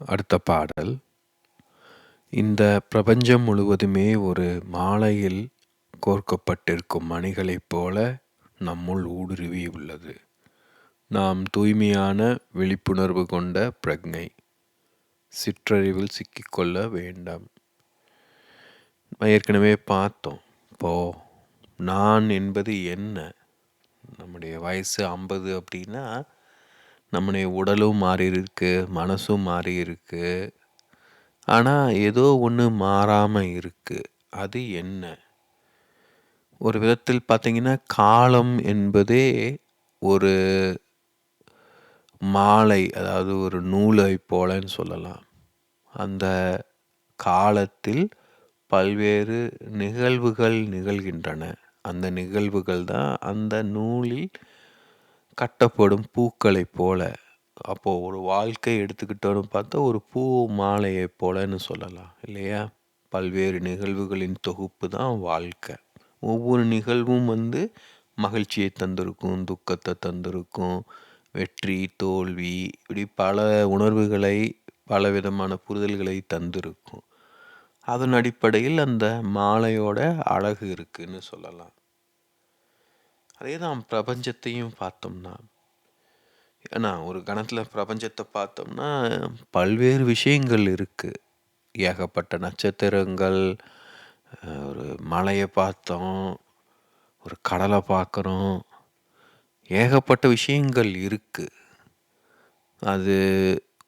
அடுத்த பாடல். இந்த பிரபஞ்சம் முழுவதுமே ஒரு மாலையில் கோர்க்கப்பட்டிருக்கும் மணிகளைப் போல நம்முள் ஊடுருவி உள்ளது நாம் தூய்மையான விழிப்புணர்வு கொண்ட பிரக்ஞை சிற்றறிவில் சிக்கிக்கொள்ள வேண்டாம். ஏற்கனவே பார்த்தோம். இப்போ நான் என்பது என்ன? நம்முடைய வயசு ஐம்பது அப்படின்னா நம்முடைய உடலும் மாறியிருக்கு மனசும் மாறியிருக்கு. ஆனால் ஏதோ ஒன்று மாறாமல் இருக்குது அது என்ன? ஒரு விதத்தில் பார்த்திங்கன்னா காலம் என்பதே ஒரு மாலை அதாவது ஒரு நூலை போலன்னு சொல்லலாம். அந்த காலத்தில் பல்வேறு நிகழ்வுகள் நிகழ்கின்றன. அந்த நிகழ்வுகள் தான் அந்த நூலில் கட்டப்படும் பூக்களைப் போல. அப்போது ஒரு வாழ்க்கை எடுத்துக்கிட்டோன்னு பார்த்தா ஒரு பூ மாலையை போலன்னு சொல்லலாம் இல்லையா? பல்வேறு நிகழ்வுகளின் தொகுப்பு தான் வாழ்க்கை. ஒவ்வொரு நிகழ்வும் வந்து மகிழ்ச்சியை தந்திருக்கும் துக்கத்தை தந்திருக்கும் வெற்றி தோல்வி இப்படி பல உணர்வுகளை பல விதமான புரிதல்களை தந்திருக்கும். அதன் அடிப்படையில் அந்த மாலையோட அழகு இருக்குன்னு சொல்லலாம். அதே தான் பிரபஞ்சத்தையும் பார்த்தோம்னா. ஏன்னா ஒரு கணத்தில் பிரபஞ்சத்தை பார்த்தோம்னா பல்வேறு விஷயங்கள் இருக்குது ஏகப்பட்ட நட்சத்திரங்கள் ஒரு மலையை பார்த்தோம் ஒரு கடலை பார்க்குறோம். ஏகப்பட்ட விஷயங்கள் இருக்குது அது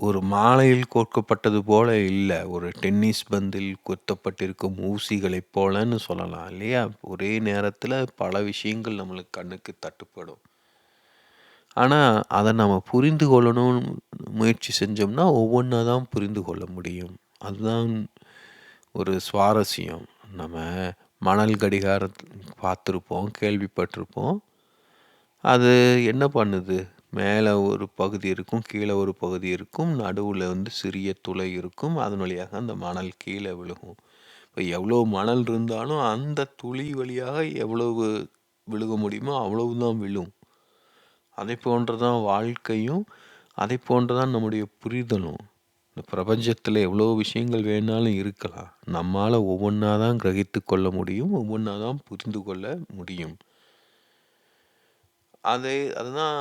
ஒரு மாலையில் கோர்க்கப்பட்டது போல இல்லை. ஒரு டென்னிஸ் பந்தில் கொத்தப்பட்டிருக்கும் ஊசிகளைப் போலன்னு சொல்லலாம் இல்லையா? ஒரே நேரத்தில் பல விஷயங்கள் நம்மளுக்கு கண்ணுக்கு தட்டுப்படும். ஆனால் அதை நம்ம புரிந்து கொள்ளணும்னு முயற்சி செஞ்சோம்னா ஒவ்வொன்றா தான் புரிந்து கொள்ள முடியும். அதுதான் ஒரு சுவாரஸ்யம். நம்ம மணல் கடிகாரம் பார்த்துருப்போம் கேள்விப்பட்டிருப்போம். அது என்ன பண்ணுது? மேலே ஒரு பகுதி இருக்கும் கீழே ஒரு பகுதி இருக்கும் நடுவில் வந்து சிறிய துளை இருக்கும். அதன் வழியாக அந்த மணல் கீழே விழுகும். இப்போ எவ்வளோ மணல் இருந்தாலும் அந்த துளி வழியாக எவ்வளவு விழுக முடியுமோ அவ்வளவு தான் விழும். அதை போன்று தான் வாழ்க்கையும் அதை போன்று தான் நம்முடைய புரிதலும். இந்த பிரபஞ்சத்தில் எவ்வளோ விஷயங்கள் வேணாலும் இருக்கலாம். நம்மால் ஒவ்வொன்றா தான் கிரகித்து கொள்ள முடியும் ஒவ்வொன்றா தான் புரிந்து கொள்ள முடியும். அதை அதுதான்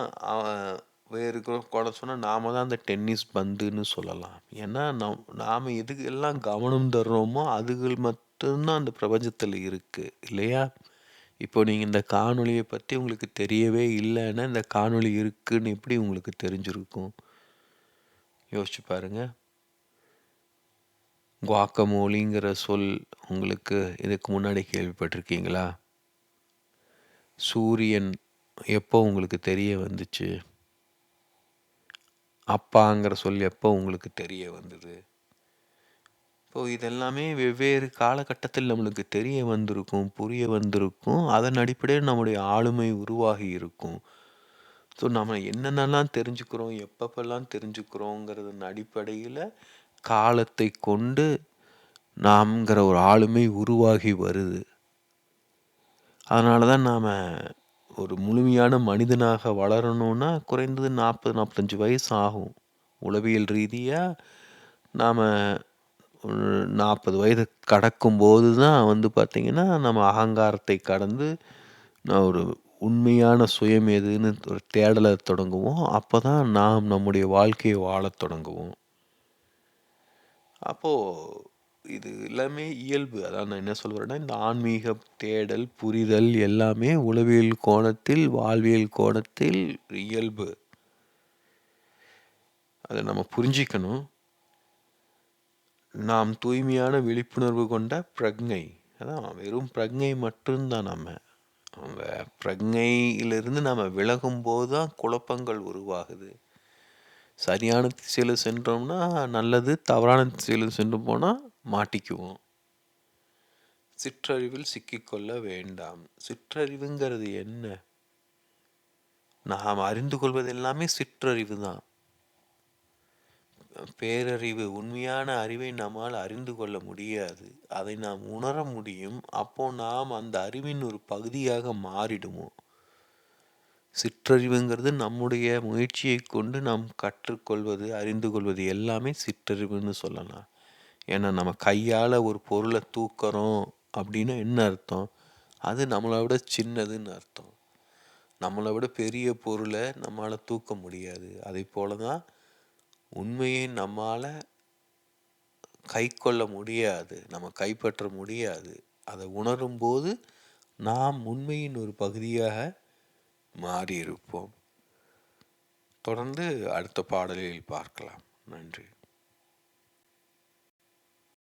வேறு கூட சொன்னால் நாம தான் அந்த டென்னிஸ் பந்துன்னு சொல்லலாம். ஏன்னா நம் நாம் எதுக்கு எல்லாம் கவனம் தர்றோமோ அதுகள் மட்டும்தான் அந்த பிரபஞ்சத்தில் இருக்குது இல்லையா? இப்போ நீங்கள் இந்த காணொளியை பற்றி உங்களுக்கு தெரியவே இல்லைன்னா இந்த காணொளி இருக்குன்னு எப்படி உங்களுக்கு தெரிஞ்சிருக்கும்? யோசிச்சு பாருங்க. குவாக்கமோலிங்கிற சொல் உங்களுக்கு இதுக்கு முன்னாடி கேள்விப்பட்டிருக்கீங்களா? சூரியன் எப்போ உங்களுக்கு தெரிய வந்துச்சு? அப்பாங்கிற சொல் எப்போ உங்களுக்கு தெரிய வந்தது? இப்போது இதெல்லாமே வெவ்வேறு காலகட்டத்தில் நம்மளுக்கு தெரிய வந்திருக்கும் புரிய வந்திருக்கும். அதன் அடிப்படையில் நம்முடைய ஆளுமை உருவாகி இருக்கும். ஸோ நம்ம என்னென்னலாம் தெரிஞ்சுக்கிறோம் எப்பப்பெல்லாம் தெரிஞ்சுக்கிறோங்கிறதன் அடிப்படையில் காலத்தை கொண்டு நாம்ங்கிற ஒரு ஆளுமை உருவாகி வருது. அதனால தான் நாம் ஒரு முழுமையான மனிதனாக வளரணும்னா குறைந்தது நாற்பது நாற்பத்தஞ்சு வயசு ஆகும். உளவியல் ரீதியாக நாம் நாற்பது வயது கடக்கும்போது தான் வந்து பார்த்திங்கன்னா நம்ம அகங்காரத்தை கடந்து நான் ஒரு உண்மையான சுயம் எதுன்னு ஒரு தேடலை தொடங்குவோம். அப்போ தான் நாம் நம்முடைய வாழ்க்கையை வாழத் தொடங்குவோம். அப்போது இது எல்லாமே இயல்பு. அதான் நான் என்ன சொல்கிறேன்னா இந்த ஆன்மீக தேடல் புரிதல் எல்லாமே உளவியல் கோணத்தில் வாழ்வியல் கோணத்தில் இயல்பு. அதை நம்ம புரிஞ்சிக்கணும். நாம் தூய்மையான விழிப்புணர்வு கொண்ட பிரக்ஞை அதான் வெறும் பிரக்ஞை மட்டும்தான் நம்ம. அந்த பிரக்ஞையிலிருந்து நம்ம விலகும் போது தான் குழப்பங்கள் உருவாகுது. சரியான திசையில் சென்றோம்னா நல்லது தவறான திசையில் சென்று போனால் மாட்டிக்குவோம். சிற்றறிவில் சிக்கிக்கொள்ள வேண்டாம். சிற்றறிவுங்கிறது என்ன? நாம் அறிந்து கொள்வது எல்லாமே சிற்றறிவு தான் பேரறிவு உண்மையான அறிவை நம்மால் அறிந்து கொள்ள முடியாது. அதை நாம் உணர முடியும். அப்போ நாம் அந்த அறிவின் ஒரு பகுதியாக மாறிடுவோம் சிற்றறிவுங்கிறது நம்முடைய முயற்சியை கொண்டு நாம் கற்றுக்கொள்வது அறிந்து கொள்வது எல்லாமே சிற்றறிவுன்னு சொல்லலாம். ஏன்னா நம்ம கையால் ஒரு பொருளை தூக்குறோம் அப்படின்னா என்ன அர்த்தம்? அது நம்மளை விட சின்னதுன்னு அர்த்தம். நம்மளை விட பெரிய பொருளை நம்மளால் தூக்க முடியாது. அதே போல தான் உண்மையை நம்மால் கை கொள்ள முடியாது. நம்ம கைப்பற்ற முடியாது. அதை உணரும்போது நாம் உண்மையின் ஒரு பகுதியாக மாறியிருப்போம். தொடர்ந்து அடுத்த பாடலில் பார்க்கலாம். நன்றி.